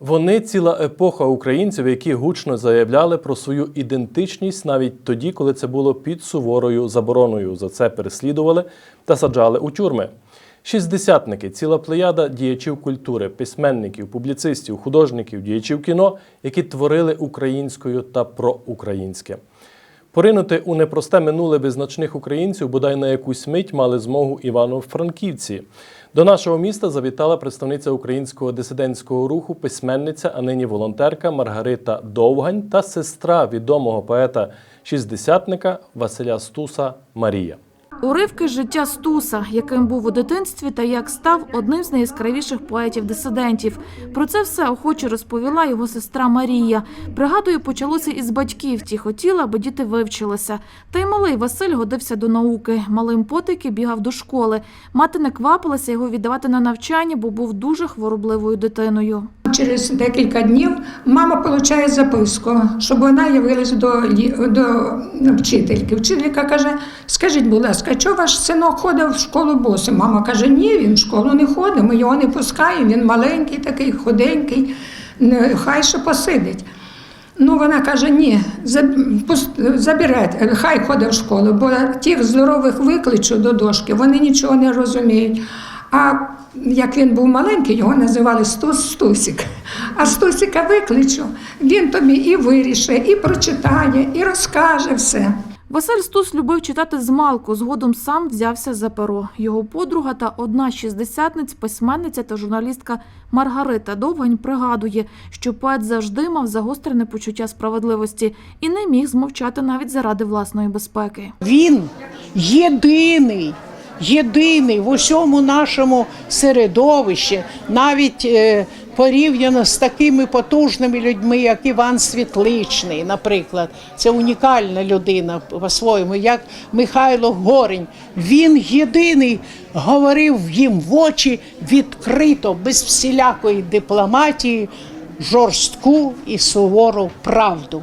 Вони ціла епоха українців, які гучно заявляли про свою ідентичність навіть тоді, коли це було під суворою забороною. За це переслідували та саджали у тюрми. Шістдесятники, ціла плеяда діячів культури, письменників, публіцистів, художників, діячів кіно, які творили українською та проукраїнське. Поринути у непросте минуле визначних українців бодай на якусь мить мали змогу Івано-Франківці. До нашого міста завітала представниця українського дисидентського руху, письменниця, а нині волонтерка Маргарита Довгань та сестра відомого поета шістдесятника Василя Стуса Марія. Уривки життя Стуса, яким був у дитинстві та як став одним з найяскравіших поетів-дисидентів. Про це все охоче розповіла його сестра Марія. Пригадую, почалося із батьків. Ті хотіли, аби діти вивчилися. Та й малий Василь годився до науки. Малим потики бігав до школи. Мати не квапилася його віддавати на навчання, бо був дуже хворобливою дитиною. Через декілька днів мама отримує записку, щоб вона явилась до, до вчительки. Вчителька каже: скажіть, будь ласка, чого ваш синок ходив в школу босим? Мама каже, ні, він в школу не ходить, ми його не пускаємо, він маленький, такий худенький, хай ще посидить. Ну, вона каже, ні, заб- забирайте, хай ходить в школу, бо тих здорових викличу до дошки, вони нічого не розуміють. А як він був маленький, його називали Стус Стусік. А Стусіка викличу, він тобі і вирішить, і прочитає, і розкаже все. Василь Стус любив читати з малку, згодом сам взявся за перо. Його подруга та одна з шістдесятниць, письменниця та журналістка Маргарита Довгань пригадує, що поет завжди мав загострене почуття справедливості і не міг змовчати навіть заради власної безпеки. Він єдиний, єдиний в усьому нашому середовищі, навіть е, порівняно з такими потужними людьми, як Іван Світличний, наприклад. Це унікальна людина по-своєму, як Михайло Горень. Він єдиний говорив їм в очі відкрито, без всілякої дипломатії, жорстку і сувору правду.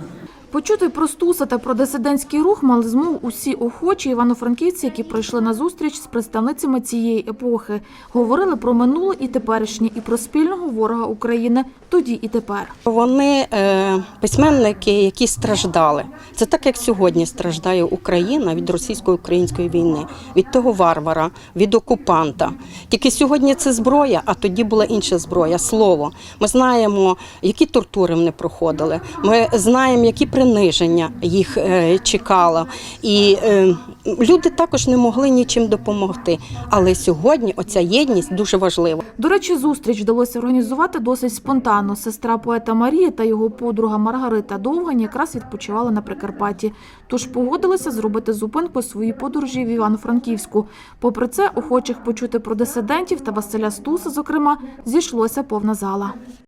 Почути про Стуса та про дисидентський рух мали змогу усі охочі івано-франківці, які прийшли на зустріч з представницями цієї епохи. Говорили про минуле і теперішнє, і про спільного ворога України тоді і тепер. Вони е, письменники, які страждали. Це так, як сьогодні страждає Україна від російсько-української війни, від того варвара, від окупанта. Тільки сьогодні це зброя, а тоді була інша зброя слово. Ми знаємо, які тортури вони проходили. Ми знаємо, які приниження їх е, чекало. І е, люди також не могли нічим допомогти. Але сьогодні оця єдність дуже важлива. До речі, зустріч вдалося організувати досить спонтанно. Сестра поета Марія та його подруга Маргарита Довгань якраз відпочивали на Прикарпатті. Тож погодилися зробити зупинку своїй подорожі в Івано-Франківську. Попри це, охочих почути про дисидентів та Василя Стуса, зокрема, зійшлося повна зала.